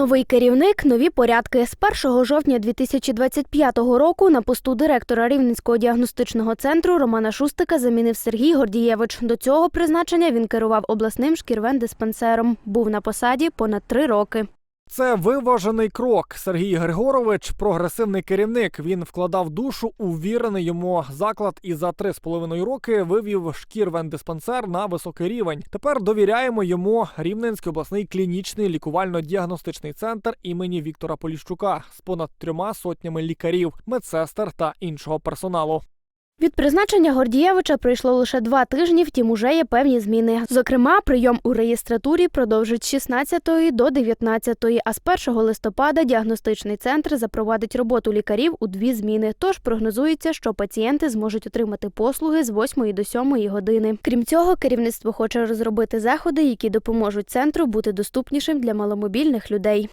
Новий керівник, нові порядки. З 1 жовтня 2025 року на посту директора Рівненського діагностичного центру Романа Шустика замінив Сергій Гордієвич. До цього призначення він керував обласним шкірвендиспансером. Був на посаді понад три роки. Це виважений крок. Сергій Григорович прогресивний керівник. Він вкладав душу у вірений йому заклад і за три з половиною роки вивів шкірвендиспансер на високий рівень. Тепер довіряємо йому Рівненський обласний клінічний лікувально-діагностичний центр імені Віктора Поліщука з понад трьома сотнями лікарів, медсестер та іншого персоналу. Від призначення Гордієвича пройшло лише два тижні, втім уже є певні зміни. Зокрема, прийом у реєстратурі продовжить з 16 до 19, а з 1 листопада діагностичний центр запровадить роботу лікарів у дві зміни. Тож прогнозується, що пацієнти зможуть отримати послуги з 8 до 7 години. Крім цього, керівництво хоче розробити заходи, які допоможуть центру бути доступнішим для маломобільних людей.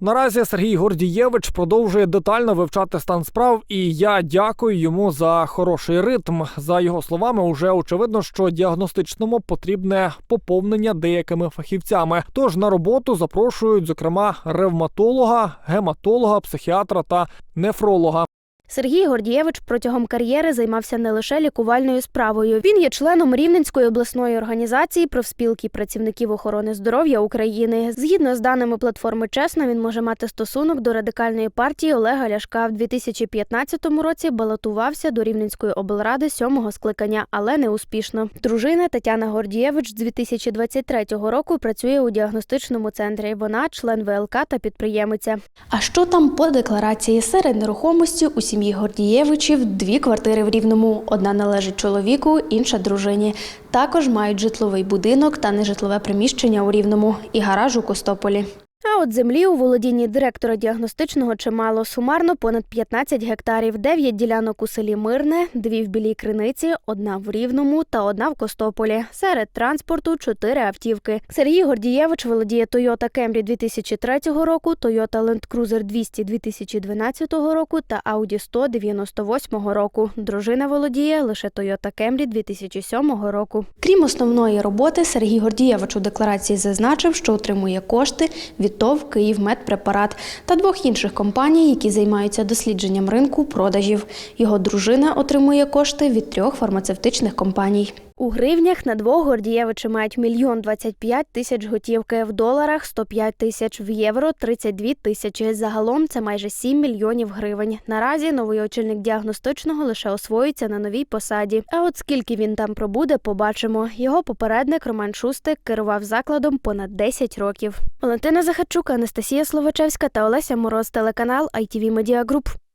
Наразі Сергій Гордієвич продовжує детально вивчати стан справ, і я дякую йому за хороший ритм. За його словами, уже очевидно, що діагностичному потрібне поповнення деякими фахівцями. Тож на роботу запрошують, зокрема, ревматолога, гематолога, психіатра та нефролога. Сергій Гордієвич протягом кар'єри займався не лише лікувальною справою. Він є членом Рівненської обласної організації профспілки працівників охорони здоров'я України. Згідно з даними платформи Чесно, він може мати стосунок до радикальної партії Олега Ляшка. В 2015 році балотувався до Рівненської облради сьомого скликання, але не успішно. Дружина Тетяна Гордієвич з 2023 року працює у діагностичному центрі. Вона член ВЛК та підприємиця. А що там по декларації серед нерухомості у сім'ї Гордієвичів дві квартири в Рівному. Одна належить чоловіку, інша дружині. Також мають житловий будинок та нежитлове приміщення у Рівному і гараж у Костополі. А от землі у володінні директора діагностичного чимало сумарно понад 15 гектарів, 9 ділянок у селі Мирне, дві в Білій Криниці, одна в Рівному та одна в Костополі. Серед транспорту чотири автівки. Сергій Гордієвич володіє Toyota Camry 2003 року, Toyota Land Cruiser 200 2012 року та Audi 100 98 року. Дружина володіє лише Toyota Camry 2007 року. Крім основної роботи, Сергій Гордієвич у декларації зазначив, що отримує кошти від ТОВ «Київмедпрепарат» та двох інших компаній, які займаються дослідженням ринку продажів. Його дружина отримує кошти від трьох фармацевтичних компаній. У гривнях на двох Гордієвичі мають мільйон 25 тисяч готівки, в доларах 105 тисяч, в євро 32 тисячі. Загалом це майже 7 мільйонів гривень. Наразі новий очільник діагностичного лише освоїться на новій посаді. А от скільки він там пробуде, побачимо. Його попередник Роман Шустик керував закладом понад 10 років. Валентина Захарчук, Анастасія Словачевська та Олеся Мороз, телеканал ITV Media Group.